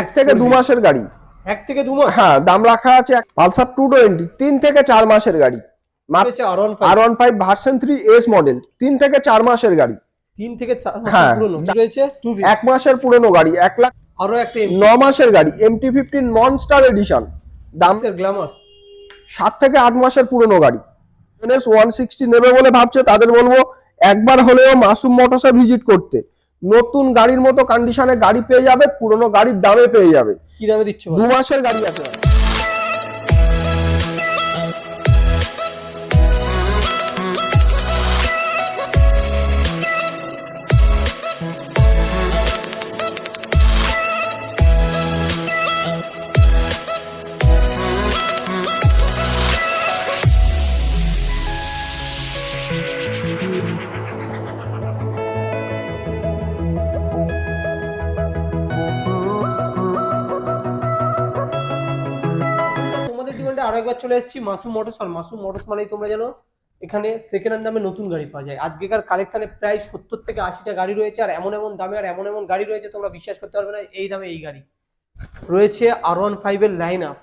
এক থেকে দু মাসের গাড়ি। এক থেকে দু মাস? হ্যাঁ দাম রাখা আছে পালসার টু টোয়েন্টি তিন থেকে চার মাসের গাড়ি। R one five version three S model তিন থেকে চার মাসের গাড়ি। তিন থেকে চার মাস হ্যাঁ। পুরনো রয়েছে এক মাসের পুরনো গাড়ি এক লাখ আরও একটা ন মাসের গাড়ি এমটি ফিফটিন মনস্টার এডিশন দাম গ্ল্যামার সাত থেকে আট মাসের পুরনো গাড়ি। ওয়ান সিক্সটি নেবে বলে ভাবছে তাদের বলব একবার হলেও মাসুম মোটরসে ভিজিট করতে। নতুন গাড়ির মতো কন্ডিশনে গাড়ি পেয়ে যাবে পুরনো গাড়ির দামে পেয়ে যাবে। কি দামে দিচ্ছ? দু মাসের গাড়ি আছে। আরও একবার চলে এসেছি মাসুম মোটরস, আর মাসুম মোটরস মানেই তোমরা জানো, এখানে সেকেন্ড হ্যান্ড দামে নতুন গাড়ি পাওয়া যায়। আজকেকার কালেকশনে প্রায় সত্তর থেকে আশিটা গাড়ি রয়েছে, আর এমন এমন দামে আর এমন এমন গাড়ি রয়েছে, তোমরা বিশ্বাস করতে পারবে না, এই দামে এই গাড়ি। রয়েছে আর ওয়ান ফাইভের লাইন আপ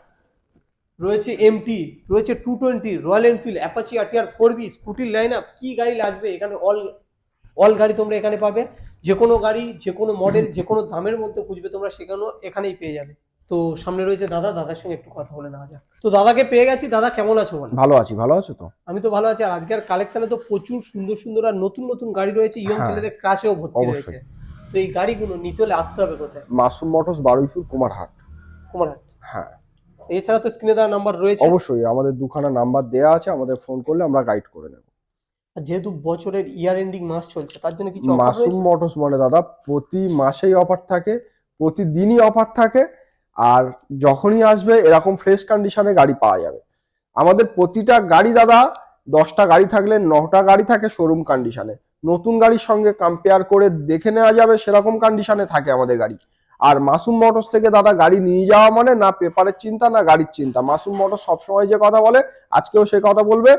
রয়েছে এমটি রয়েছে two twenty Royal Enfield Apache RTR four B স্কুটির line up কি গাড়ি লাগবে? এখানে অল অল গাড়ি তোমরা এখানে পাবে। যে কোনো গাড়ি যে কোনো মডেল যে কোনো দামের মধ্যে খুঁজবে তোমরা, সেখানেও এখানেই পেয়ে যাবে। তো সামনে রয়েছে দাদা দাদার সঙ্গে একটু কথা বলে নেওয়া যাক। তো দাদাকে পেয়ে গেছি। দাদা কেমন আছো বল? ভালো আছি ভালো আছো তো? আমি তো ভালো আছি। আর আজকের কালেকশনে তো প্রচুর সুন্দর সুন্দর আর নতুন নতুন গাড়ি রয়েছে। ইয়ং হ্যাঁ, ছেলেদের ক্রাশেও ভর্তি। রয়েছে। তো এই গাড়িগুলো নিতে হলে আসতে হবে কোথায়? মাসুম মোটরস বারুইপুর কুমারহাট। কুমারহাট? হ্যাঁ। এছাড়া তো স্ক্রিনে দেওয়া নাম্বার রয়েছে। অবশ্যই আমাদের দুখানা নাম্বার দেয়া আছে। আমাদের ফোন করলে আমরা গাইড করে নেব। যেহেতু বছরের ইয়ার এন্ডিং মাস চলছে তার জন্য কিছু মাসুম মোটরস মানে দাদা প্রতি মাসেই অফার থাকে প্রতিদিনই অফার থাকে। আর যখনই আসবে এরকম ফ্রেশ কন্ডিশনে গাড়ি পাওয়া যাবে। আমাদের প্রতিটা গাড়ি দাদা, দশটা গাড়ি থাকলে নটা গাড়ি থাকে শোরুম কন্ডিশনে নতুন গাড়ির সঙ্গে কম্পেয়ার করে দেখে নেওয়া যাবে সেরকম কন্ডিশনে থাকে আমাদের গাড়ি। আর মাসুম মোটরস থেকে দাদা গাড়ি নিয়ে যাওয়া মানে না পেপারের চিন্তা, না গাড়ির চিন্তা। মাসুম মোটরস সবসময় যে কথা বলে, আজকেও সে কথা বলবে,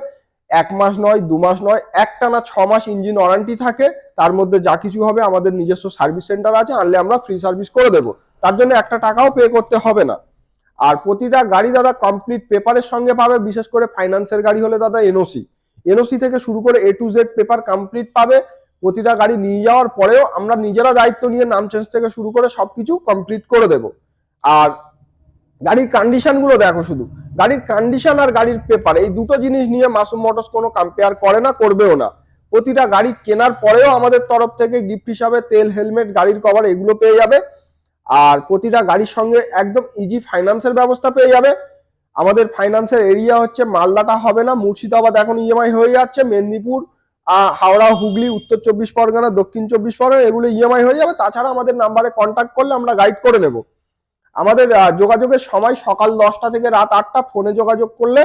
এক মাস নয়, দু মাস নয়, একটা না ছ মাস ইঞ্জিন ওয়ারেন্টি থাকে, তার মধ্যে যা কিছু হবে আমাদের নিজস্ব সার্ভিস সেন্টার আছে, আনলে আমরা ফ্রি সার্ভিস করে দেবো। তার জন্য একটা টাকাও পে করতে হবে না। আর প্রতিটা গাড়ি দাদা কমপ্লিট পেপারের সঙ্গে পাবে, বিশেষ করে ফাইন্যান্সের গাড়ি হলে দাদা এনওসি এনওসি থেকে শুরু করে A to Z paper complete পাবে, প্রতিটা গাড়ি নিয়ে যাওয়ার পরেও আমরা নিজেরা দায়িত্ব নিয়ে নাম চেঞ্জ থেকে শুরু করে সবকিছু কমপ্লিট করে দেব। আর গাড়ির কন্ডিশনগুলো দেখো শুধু। গাড়ির কন্ডিশন আর গাড়ির পেপার এই দুটো জিনিস নিয়ে মাসুম মোটরস কোনো কম্পেয়ার করে না, করবেও না। প্রতিটা গাড়ি কেনার পরেও আমাদের তরফ থেকে গিফট হিসাবে তেল হেলমেট গাড়ির কভার এগুলো পেয়ে যাবে। আর প্রতিটা গাড়ির সঙ্গে একদম ইজি ফাইন্যান্সের ব্যবস্থা পেয়ে যাবে। আমাদের ফাইন্যান্সের এরিয়া হচ্ছে মালদাটা হবে না, মুর্শিদাবাদ এখন ইএমআই হয়ে যাচ্ছে, মেদিনীপুর হাওড়া, হুগলি, উত্তর চব্বিশ পরগনা, দক্ষিণ চব্বিশ পরগনা, এগুলো ইএমআই হয়ে যাবে। তাছাড়া আমাদের নাম্বারে কন্ট্যাক্ট করলে আমরা গাইড করে নেব। আমাদের যোগাযোগের সময় সকাল দশটা থেকে রাত আটটা, ফোনে যোগাযোগ করলে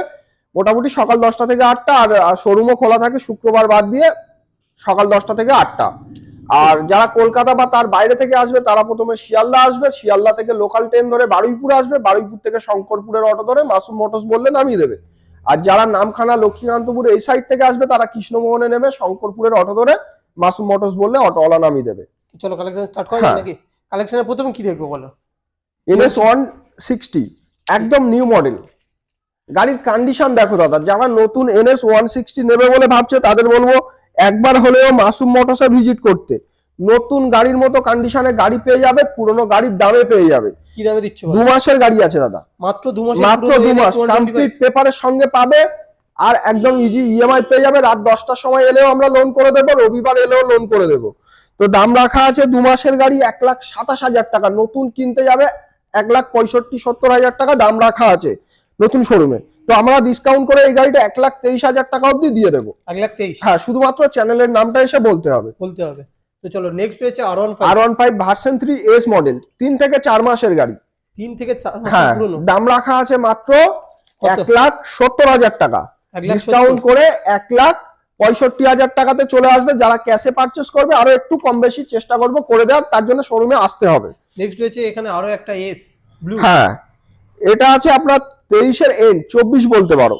মোটামুটি সকাল দশটা থেকে আটটা, আর শোরুমও খোলা থাকে শুক্রবার বাদ দিয়ে সকাল দশটা থেকে আটটা। আর যারা কলকাতা বা তার বাইরে থেকে আসবে তারা প্রথমে শিয়ালদা আসবে। শিয়ালদা থেকে লোকাল ট্রেন ধরে বারুইপুর আসবে। বারুইপুর থেকে শঙ্করপুরের অটো ধরে মাসুম মোটরস বললে নামিয়ে দেবে। আর যারা নামখানা লক্ষ্মীকান্তপুর এই সাইড থেকে আসবে তারা কৃষ্ণমোহনে নেমে শঙ্করপুরের অটো ধরে মাসুম মোটরস বললে অটোওয়ালা নামিয়ে দেবে। চলো কালেকশন স্টার্ট করা হ্যাঁ। নাকি? কালেকশনের প্রথমে কি দেখব বলো? এনএস ওয়ান সিক্সটি একদম নিউ মডেল গাড়ির কন্ডিশন দেখো দাদা যারা নতুন এনএস ওয়ান সিক্সটি নেবে বলে ভাবছে তাদের বলব একবার হলেও মাসুম মোটরসে ভিজিট করতে। নতুন গাড়ির মতো কন্ডিশনে গাড়ি পেয়ে যাবে পুরনো গাড়ির দামে পেয়ে যাবে। কি দামে দিচ্ছ দু মাসের গাড়ি আছে দাদা। মাত্র দু মাস মাত্র দু মাস কমপ্লিট পেপারের সঙ্গে পাবে আর একদম ইজি ইএমআই পেয়ে যাবে রাত দশটার সময় এলেও আমরা লোন করে দেবো রবিবার এলেও লোন করে দেবো। তো দাম রাখা আছে দু মাসের গাড়ি এক লাখ সাতাশ হাজার টাকা নতুন কিনতে যাবে এক লাখ পঁয়ষট্টি সত্তর হাজার টাকা দাম রাখা আছে। নতুন শোরুমে তো আমরা ডিসকাউন্ট করে এই গাড়িটা এক লাখ তেইশ হাজার টাকা অবধি দিয়ে দেবো। এক লাখ তেইশ? হ্যাঁ শুধুমাত্র চ্যানেলের নামটা এসে বলতে হবে। বলতে হবে। তো চলো নেক্সট রয়েছে R one R one five version three S model তিন থেকে চার মাসের গাড়ি। তিন থেকে হ্যাঁ দাম রাখা আছে মাত্র এক লাখ সত্তর হাজার টাকা। ডিসকাউন্ট করে এক লাখ পঁয়ষট্টি হাজার টাকাতে চলে আসবে। যারা ক্যাশে পারচেস করবে আরও একটু কম বেশি চেষ্টা করব করে দেওয়ার তার জন্য শোরুমে আসতে হবে। নেক্সট রয়েছে এখানে আরও একটা এস ব্লু হ্যাঁ এটা আছে আপনার তেইশের এন্ড চব্বিশ বলতে পারো।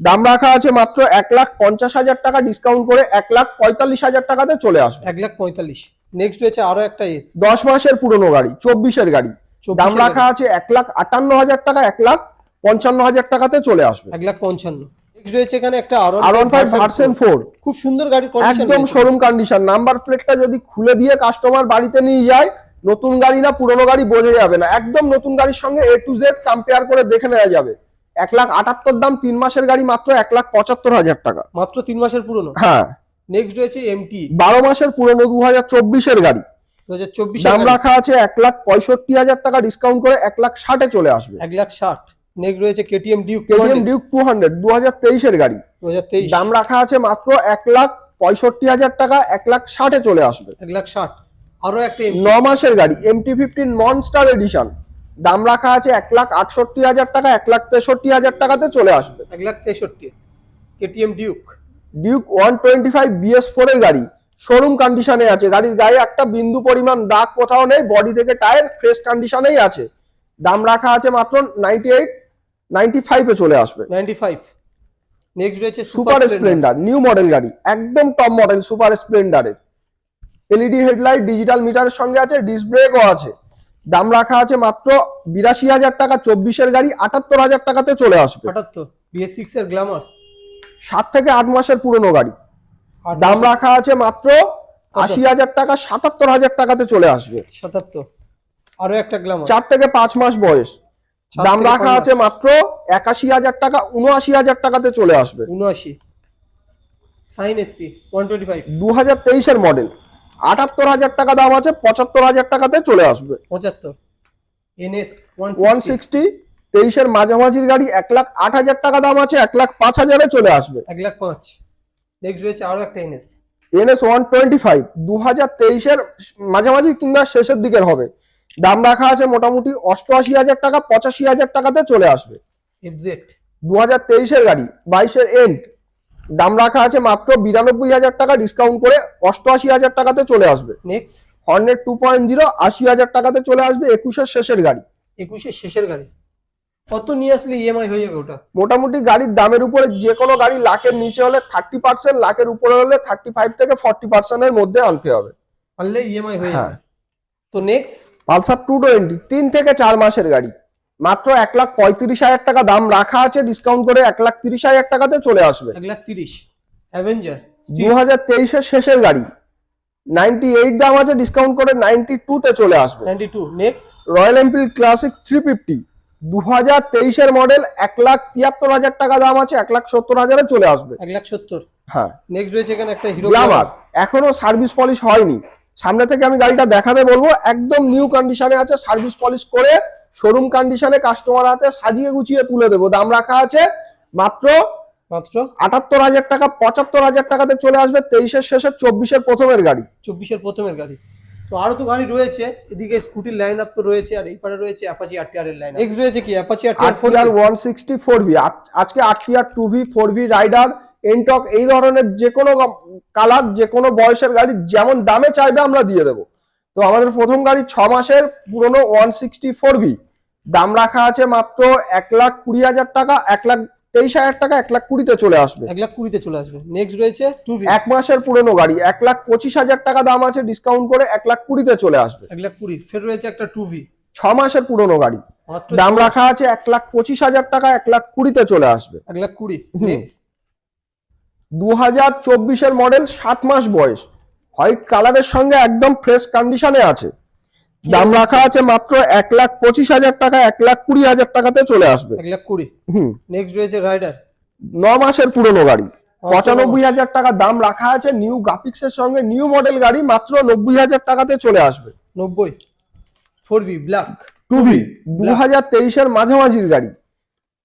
দাম রাখা আছে মাত্র এক লাখ পঞ্চাশ হাজার টাকা ডিসকাউন্ট করে এক লাখ পঁয়তাল্লিশ হাজার টাকাতে চলে আসবে। এক লাখ পঁয়তাল্লিশ। নেক্সট রয়েছে আরও একটা এস দশ মাসের পুরনো গাড়ি চব্বিশের গাড়ি। দাম রাখা আছে এক লাখ আটান্ন হাজার টাকা এক লাখ পঞ্চান্ন হাজার টাকাতে চলে আসবে। এক লাখ পঞ্চান্ন। রয়েছে এখানে একটা R one five version four খুব সুন্দর কন্ডিশন একদম শোরুম কন্ডিশন নাম্বার প্লেটটা যদি খুলে দিয়ে কাস্টমার বাড়িতে নিয়ে যায় নতুন গাড়ি না পুরনো গাড়ি বোঝা যাবে না। একদম নতুন গাড়ির সঙ্গে এ টু জেড কম্পেয়ার করে দেখে নেওয়া যাবে। এক লাখ আটাত্তর দাম তিন মাসের গাড়ি মাত্র এক লাখ পঁচাত্তর হাজার টাকা। মাত্র তিন মাসের পুরনো? হ্যাঁ। নেক্সট রয়েছে এমটি বারো মাসের পুরনো দু হাজার চব্বিশের গাড়ি। দাম রাখা আছে এক লাখ পঁয়ষট্টি হাজার টাকা ডিসকাউন্ট করে এক লাখ ষাটে চলে আসবে। এক লাখ ষাট। নেক্সট রয়েছে KTM Duke KTM Duke two hundred দু হাজার তেইশের গাড়ি। দু হাজার তেইশ। দাম রাখা আছে মাত্র এক লাখ পঁয়ষট্টি হাজার টাকা এক লাখ ষাটে চলে আসবে। এক লাখ ষাট। আরও একটা ন মাসের গাড়ি MT fifteen non star edition দাম রাখা আছে এক লাখ আটষট্টি হাজার টাকা এক লাখ তেষট্টি হাজার টাকাতে চলে আসবে। এক লাখ তেষট্টি। KTM Duke Duke one twenty five BS four এর গাড়ি। শোরুম কন্ডিশনে আছে। গাড়ির গায়ে একটা বিন্দু পরিমাণ দাগ কোথাও নেই বডি থেকে টায়ার ফ্রেশ কন্ডিশনেই আছে। দাম রাখা আছে মাত্র নাইনটি এইট নাইনটি ফাইভে চলে আসবে। নাইনটি ফাইভ নেক্সট রয়েছে সুপার স্প্লেন্ডার নিউ মডেল গাড়ি। একদম টপ মডেল সুপার স্প্লেন্ডারের এলইডি হেডলাইট ডিজিটাল মিটারের সঙ্গে আছে ডিস্ক ব্রেকও আছে। দাম রাখা আছে মাত্র বিরাশি হাজার টাকা চব্বিশের গাড়ি আটাত্তর হাজার টাকাতে চলে আসবে। আটাত্তর বিএস সিক্স এর গ্ল্যামার সাত থেকে আট মাসের পুরনো গাড়ি। দাম রাখা আছে মাত্র আশি হাজার টাকা সাতাত্তর হাজার টাকাতে চলে আসবে। সাতাত্তর আরও একটা গ্ল্যামার চার থেকে পাঁচ মাস বয়স। দাম রাখা আছে মাত্র একাশি হাজার টাকা উনআশি হাজার টাকাতে চলে আসবে। উনআশি। Shine SP one twenty five দু হাজার তেইশের মডেল আটাত্তর হাজার টাকা দাম আছে পঁচাত্তর হাজার টাকাতে চলে আসবে। পঁচাত্তর। এনএস ওয়ান সিক্সটি তেইশের মাঝামাঝির গাড়ি এক লাখ আট হাজার টাকা দাম আছে এক লাখ পাঁচ হাজারে চলে আসবে। এক লাখ পাঁচ। নেক্সট রয়েছে আরও একটা NS. NS one twenty five দু হাজার তেইশের মাঝামাঝি কিংবা শেষের দিকের হবে। দাম রাখা আছে মোটামুটি অষ্টআশি হাজার টাকা পঁচাশি হাজার টাকাতে চলে আসবে। এফজেড দু হাজার তেইশের গাড়ি বাইশের এন্ড দাম রাখা আছে মাত্র বিরানব্বই হাজার টাকা ডিসকাউন্ট করে অষ্টআশি হাজার টাকাতে চলে আসবে। Next Hornet two point zero আশি হাজার টাকাতে চলে আসবে একুশের শেষের গাড়ি। একুশের শেষের গাড়ি। কত নিয়ে আসলে ইএমআই হয়ে যাবে ওটা? মোটামুটি গাড়ির দামের উপরে যে কোনো গাড়ি লাখের নিচে হলে থার্টি পার্সেন্ট লাখের উপরে হলে থার্টি ফাইভ থেকে ফর্টি পার্সেন্টের মধ্যে আনতে হবে। আনলে ইএমআই হয়ে হ্যাঁ। যাবে। তো নেক্সট পালসার টু টোয়েন্টি তিন থেকে চার মাসের গাড়ি। মাত্র এক লাখ পঁয়ত্রিশ হাজার টাকা দাম রাখা আছে ডিসকাউন্ট করে এক লাখ তিরিশ হাজার টাকাতে চলে আসবে। এক লাখ তিরিশ। অ্যাভেঞ্জার দু হাজার তেইশের শেষের গাড়ি। নাইনটি এইট দাম আছে ডিসকাউন্ট করে নাইনটি টু তে চলে আসবে। Ninety two next Royal Enfield Classic three fifty দু হাজার তেইশের মডেল এক লাখ তিয়াত্তর হাজার টাকা দাম আছে এক লাখ সত্তর হাজারে চলে আসবে। এক লাখ সত্তর। হ্যাঁ। নেক্সট রয়েছে এখানে একটা হিরো গ্লামার এখনও সার্ভিস পলিশ হয়নি। সামনে থেকে আমি গাড়িটা দেখাতে বলব একদম নিউ কন্ডিশনে আছে সার্ভিস পলিশ করে শোরুম কন্ডিশনে কাস্টমার হাতে সাজিয়ে গুছিয়ে তুলে দেবো। দাম রাখা আছে মাত্র মাত্র? আটাত্তর হাজার টাকা পঁচাত্তর হাজার টাকাতে চলে আসবে তেইশের শেষে চব্বিশের প্রথমের গাড়ি। চব্বিশের প্রথমের গাড়ি। তো আরও তো গাড়ি রয়েছে এদিকে স্কুটির লাইন আপ তো রয়েছে আর এই পারে রয়েছে অ্যাপাচি এর লাইন নেক্সট রয়েছে কি? অ্যাপাচি ফোর ভি আজকে RTR two V four V rider Ntorq এই ধরনের যে কোনো কালার যে কোনো বয়সের গাড়ি যেমন দামে চাইবে আমরা দিয়ে দেবো। তো আমাদের প্রথম গাড়ি ছ মাসের পুরনো ওয়ান সিক্সটি ফোর ভি দাম রাখা আছে মাত্র এক লাখ কুড়ি হাজার টাকা এক লাখ তেইশ হাজার টাকা এক লাখ কুড়িতে চলে আসবে এক লাখ কুড়িতে চলে আসবে নেক্সট রয়েছে টু এক মাসের পুরনো গাড়ি এক লাখ পঁচিশ হাজার টাকা দাম আছে ডিসকাউন্ট করে এক লাখ কুড়িতে চলে আসবে এক লাখ কুড়ি ফের রয়েছে একটা টু ভি ছ মাসের পুরনো গাড়ি দাম রাখা আছে এক লাখ পঁচিশ হাজার টাকা এক লাখ কুড়িতে চলে আসবে এক লাখ কুড়ি। দু হাজার চব্বিশের মডেল সাত মাস বয়স হোয়াইট কালারের সঙ্গে একদম ফ্রেশ কন্ডিশনে আছে। দাম রাখা আছে মাত্র এক লাখ পঁচিশ হাজার টাকা এক লাখ কুড়ি হাজার টাকাতে চলে আসবে। এক লাখ কুড়ি? হুম। নেক্সট রয়েছে রাইডার ন মাসের পুরনো গাড়ি। পঁচানব্বই হাজার টাকা দাম রাখা আছে নিউ গ্রাফিক্স এর সঙ্গে নিউ মডেল গাড়ি মাত্র নব্বই হাজার টাকাতে চলে আসবে। নব্বই। Four V black two B দু হাজার তেইশের মাঝামাঝির গাড়ি।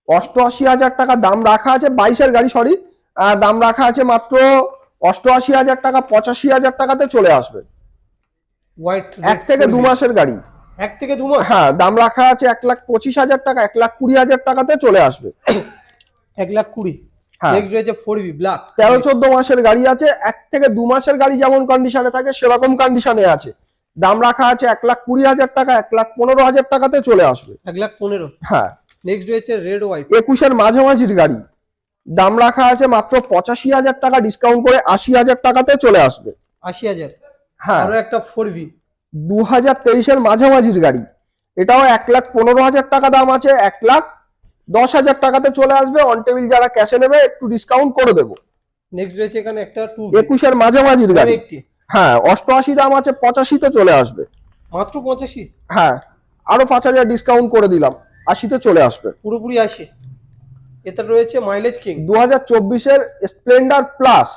অষ্টআশি হাজার টাকা দাম রাখা আছে বাইশের গাড়ি সরি দাম রাখা আছে মাত্র অষ্টআশি হাজার টাকা পঁচাশি হাজার টাকাতে চলে আসবে। হোয়াইট এক থেকে দু মাসের গাড়ি। এক থেকে দু মাস? হ্যাঁ দাম রাখা আছে এক লাখ পঁচিশ হাজার টাকা এক লাখ কুড়ি হাজার টাকাতে চলে আসবে। এক লাখ কুড়ি? হ্যাঁ। তেরো চোদ্দ মাসের গাড়ি আছে এক থেকে দু মাসের গাড়ি যেমন কন্ডিশনে থাকে সেরকম কন্ডিশনে আছে। দাম রাখা আছে এক লাখ কুড়ি হাজার টাকা এক লাখ পনেরো হাজার টাকাতে চলে আসবে। এক লাখ পনেরো। হ্যাঁ। নেক্সট রয়েছে রেড হোয়াইট একুশের মাঝামাঝির গাড়ি। দাম রাখা আছে মাত্র পঁচাশি হাজার টাকা ডিসকাউন্ট করে আশি হাজার টাকাতে চলে আসবে। আশি হাজার? হ্যাঁ। আরও একটা ফোর ভি দু হাজার তেইশের মাঝামাঝির গাড়ি। এটাও এক লাখ পনেরো হাজার টাকা দাম আছে এক লাখ দশ হাজার টাকাতে চলে আসবে। অন টেবিল যারা ক্যাশে নেবে একটু ডিসকাউন্ট করে দেবো। নেক্সট রয়েছে এখানে একটা টু একুশের মাঝামাঝির গাড়ি। হ্যাঁ অষ্টআশি দাম আছে পঁচাশিতে চলে আসবে। মাত্র পঁচাশি? হ্যাঁ আরও পাঁচ হাজার ডিসকাউন্ট করে দিলাম আশিতে চলে আসবে। পুরোপুরি আসে এতে রয়েছে মাইলেজ কিং দু হাজার চব্বিশের স্প্লেন্ডার প্লাস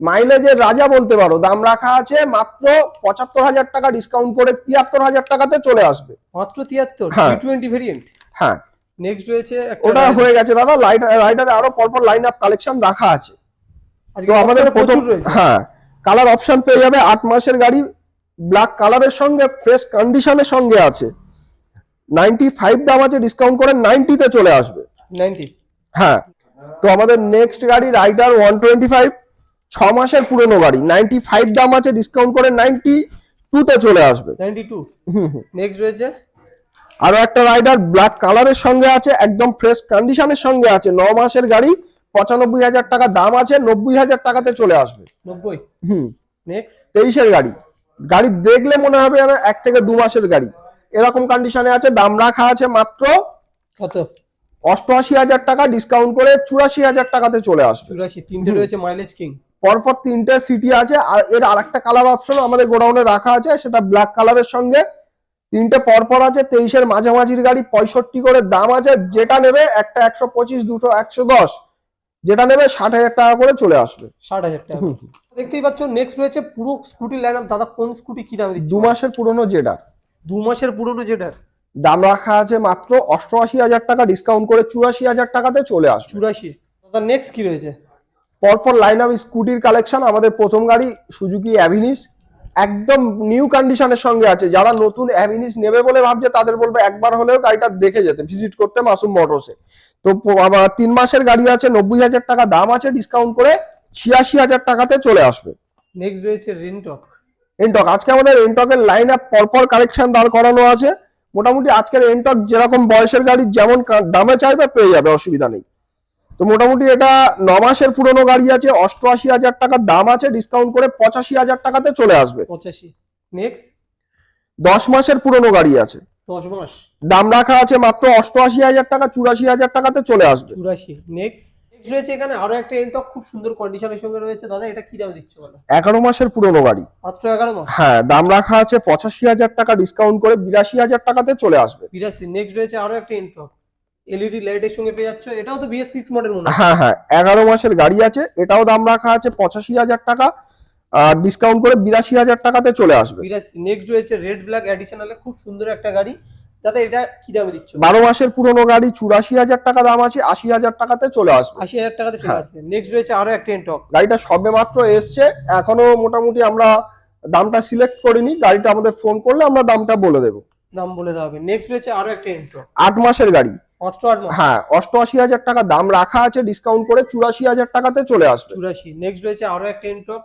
মাইলেজের রাজা বলতে পারো দাম রাখা আছে মাত্র পঁচাত্তর হাজার টাকা ডিসকাউন্ট করে তিয়াত্তর হাজার টাকাতে চলে আসবে। মাত্র তিয়াত্তর হ্যাঁ। টোয়েন্টি ভেরিয়েন্ট হ্যাঁ। নেক্সট রয়েছে একটা ওটা হয়ে গেছে দাদা লাইট রাইডারে আরও পরপর লাইন আপ কালেকশন রাখা আছে। আজকে তো আমাদের প্রথম রয়েছে। হ্যাঁ কালার অপশন পেয়ে যাবে আট মাসের গাড়ি ব্ল্যাক কালারের সঙ্গে ফ্রেশ কন্ডিশনের সঙ্গে আছে। নাইনটি ফাইভ দাম আছে ডিসকাউন্ট করে নাইনটিতে চলে আসবে। নাইনটি হ্যাঁ। তো আমাদের নেক্সট গাড়ি রাইডার ওয়ান টোয়েন্টি ফাইভ ছ মাসের পুরনো গাড়ি। নাইনটি ফাইভ দাম আছে ডিসকাউন্ট করে নাইনটি টুতে চলে আসবে। Ninety two. নেক্সট রয়েছে? আরও একটা রাইডার ব্ল্যাক কালারের সঙ্গে আছে একদম ফ্রেশ কন্ডিশনের সঙ্গে আছে। ন মাসের গাড়ি পঁচানব্বই হাজার টাকা দাম আছে নব্বই হাজার টাকাতে চলে আসবে। নব্বই? হুম। নেক্সট তেইশের গাড়ি। গাড়ি দেখলে মনে হবে এক থেকে দু মাসের গাড়ি। এরকম কন্ডিশনে আছে দাম রাখা আছে মাত্র কত? অষ্টআশি হাজার টাকা ডিসকাউন্ট করে চুরাশি হাজার টাকাতে চলে আসবে। চুরাশি তিনটে রয়েছে মাইলেজ কিং পরপর তিনটে সিটি আছে আর এর আরেকটা কালার অপশন আমাদের গোডাউনে রাখা আছে সেটা ব্ল্যাক কালারের সঙ্গে। তিনটে পরপর আছে তেইশের মাঝামাঝির গাড়ি পঁয়ষট্টি করে দাম আছে যেটা নেবে একটা একশো পঁচিশ দুটো একশো দশ যেটা নেবে ষাট হাজার টাকা করে চলে আসবে। ষাট হাজার টাকা। দেখতেই পাচ্ছ নেক্সট রয়েছে পুরো স্কুটি লাইন দাদা কোন স্কুটি কি দামে দু মাসের পুরনো যেটা দু মাসের পুরনো যেটা দাম রাখা আছে মাত্র অষ্টআশি হাজার টাকা ডিসকাউন্ট করে চুরাশি হাজার টাকাতে চলে আসবে। চুরাশি। দাদা নেক্সট কি রয়েছে? পরপর লাইন আপ স্কুটির কালেকশন আমাদের প্রথম গাড়ি সুজুকি অ্যাভিনিস একদম নিউ কন্ডিশনের সঙ্গে আছে। যারা নতুন অ্যাভিনিস নেবে বলে ভাবছে তাদের বলবে একবার হলেও গাড়িটা দেখে যেতে ভিজিট করতে মাসুম মোটরসে তো আবার তিন মাসের গাড়ি আছে নব্বই হাজার টাকা দাম আছে ডিসকাউন্ট করে ছিয়াশি হাজার টাকাতে চলে আসবে। নেক্সট রয়েছে রেন্টক এনটক আজকে আমাদের এনটকের লাইন আপ পরপর কালেকশন দাঁড় করানো আছে। মোটামুটি আজকের এনটক যেরকম বয়সের গাড়ি যেমন দামে চাইবে পেয়ে যাবে অসুবিধা নেই। তো মোটামুটি এটা ন মাসের পুরনো গাড়ি আছে অষ্টআশি হাজার টাকার দাম আছে ডিসকাউন্ট করে পঁচাশি হাজার টাকাতে চলে আসবে। পঁচাশি। নেক্সট দশ মাসের পুরনো গাড়ি আছে। দশ মাস। দাম রাখা আছে মাত্র অষ্টআশি হাজার টাকা চুরাশি হাজার টাকাতে চলে আসবে। চুরাশি। নেক্সট নেক্সট রয়েছে এখানে। আরও একটা এন্টক খুব সুন্দর কন্ডিশনের সঙ্গে রয়েছে। দাদা এটা কি দামে দিচ্ছে বলো? এগারো মাসের পুরনো গাড়ি। মাত্র এগারো মাস? হ্যাঁ দাম রাখা আছে পঁচাশি হাজার টাকা ডিসকাউন্ট করে বিরাশি হাজার টাকাতে চলে আসবে। বিরাশি নেক্সট রয়েছে আরও একটা এন্টক এলইডি লাইটের সঙ্গে পেয়ে যাচ্ছ। এটাও তো বিএস সিক্স মডেল মনে হয় হ্যাঁ এগারো মাসের গাড়ি আছে। এটাও দাম রাখা আছে পঁচাশি হাজার টাকা আর ডিসকাউন্ট করে বিরাশি হাজার টাকাতে চলে আসবে। নেক্সট রয়েছে রেড ব্ল্যাক অ্যাডিশনালে খুব সুন্দর একটা গাড়ি। দাদা এটা কি দামে দিচ্ছ? বারো মাসের পুরনো গাড়ি চুরাশি হাজার টাকা দাম আছে আশি হাজার টাকাতে চলে আসবে। আশি হাজার টাকাতে চলে হ্যাঁ। আসবে। নেক্সট রয়েছে আরও একটা এন্টক গাড়িটা সবে মাত্র এসছে। এখনও মোটামুটি আমরা দামটা সিলেক্ট করিনি। গাড়িটা আমাদের ফোন করলে আমরা দামটা বলে দেবো। দাম বলে দেওয়া হবে। নেক্সট রয়েছে আরও একটা এন্টক আট মাসের গাড়ি। হ্যাঁ অষ্টআশি হাজার টাকা দাম রাখা আছে ডিসকাউন্ট করে চুরাশি হাজার টাকাতে চলে আসবে। চুরাশি। নেক্সট রয়েছে আরও একটা এন্টক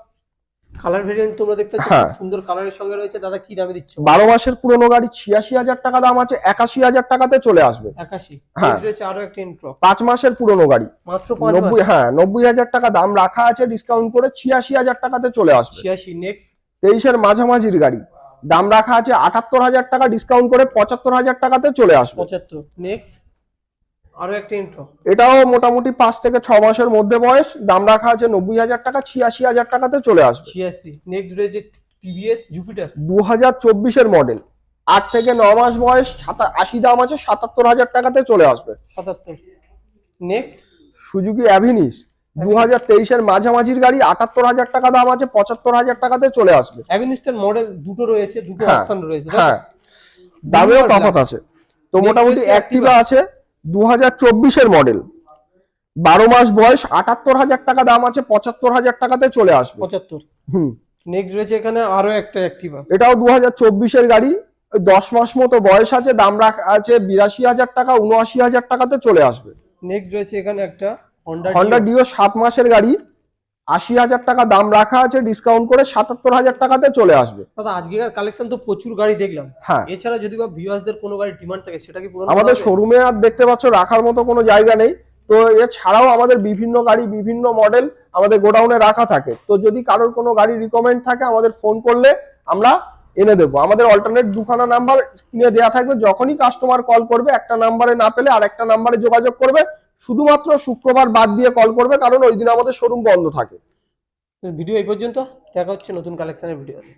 কালার ভেরিয়েন্ট তোমরা দেখতে হ্যাঁ। সুন্দর কালারের সঙ্গে রয়েছে। দাদা কি দামে দিচ্ছ? বারো মাসের পুরনো গাড়ি ছিয়াশি হাজার টাকা দাম আছে একাশি হাজার টাকাতে চলে আসবে। একাশি। হ্যাঁ। নেক্সট রয়েছে আরও একটা এন্টক পাঁচ মাসের পুরনো গাড়ি। মাত্র পাঁচ নব্বই মাস। হ্যাঁ নব্বই হাজার টাকা দাম রাখা আছে ডিসকাউন্ট করে ছিয়াশি হাজার টাকাতে চলে আসবে। ছিয়াশি নেক্সট তেইশের মাঝামাঝির গাড়ি। দাম রাখা আছে আটাত্তর হাজার টাকা ডিসকাউন্ট করে পঁচাত্তর হাজার টাকাতে চলে আসবে। পঁচাত্তর নেক্সট আরও একটা এন্ট্রো এটাও মোটামুটি পাঁচ থেকে ছ মাসের মধ্যে বয়স। দাম রাখা আছে নব্বই হাজার টাকা ছিয়াশি হাজার টাকাতে চলে আসবে। ছিয়াশি নেক্সট রয়েছে টিভিএস জুপিটার দু হাজার চব্বিশের মডেল আট থেকে ন মাস বয়স আশি দাম আছে সাতাত্তর হাজার টাকাতে চলে আসবে। সাতাত্তর। নেক্সট সুজুকি অ্যাভিনিস দু হাজার তেইশের মাঝামাঝির গাড়ি আটাত্তর হাজার টাকা দাম আছে পঁচাত্তর হাজার টাকাতে চলে আসবে। অ্যাভিনিস্টার মডেল দুটো রয়েছে দুটো হ্যাঁ, অপশন রয়েছে হ্যাঁ। দামেও তফাৎ আছে। তো মোটামুটি অ্যাক্টিভা আছে। দু হাজার চব্বিশের মডেল। বারো মাস বয়স আটাত্তর হাজার টাকা দাম আছে পঁচাত্তর হাজার টাকাতে চলে আসবে। পঁচাত্তর। হুম। নেক্সট রয়েছে এখানে আরও একটা অ্যাক্টিভা এটাও দু হাজার চব্বিশের গাড়ি দশ মাস মতো বয়স আছে দাম রাখা আছে বিরাশি হাজার টাকা উনআশি হাজার টাকাতে চলে আসবে। নেক্সট রয়েছে এখানে একটা হন্ডা ডিও সাত মাসের গাড়ি আশি হাজার টাকা দাম রাখা আছে ডিসকাউন্ট করে সাতাত্তর হাজার টাকাতে চলে আসবে। দাদা আজকের কালেকশন তো প্রচুর গাড়ি দেখলাম। হ্যাঁ। এছাড়া যদি বা ভিউয়ার্সদের কোনো গাড়ির ডিমান্ড থাকে সেটা কি আমাদের শোরুমে আর দেখতে পাচ্ছ রাখার মতো কোনো জায়গা নেই। তো এছাড়াও আমাদের বিভিন্ন গাড়ি বিভিন্ন মডেল আমাদের গোডাউনে রাখা থাকে। তো যদি কারোর কোনো গাড়ি রিকমেন্ড থাকে আমাদের ফোন করলে আমরা এনে দেবো। আমাদের অল্টারনেট দুখানা নাম্বার স্ক্রিনে দেওয়া থাকবে। যখনই কাস্টমার কল করবে একটা নাম্বারে না পেলে আর একটা নাম্বারে যোগাযোগ করবে। শুধুমাত্র শুক্রবার বাদ দিয়ে কল করবে কারণ ওই দিন আমাদের শোরুম বন্ধ থাকে। ভিডিও এই পর্যন্ত। দেখা হচ্ছে নতুন কালেকশনের ভিডিওতে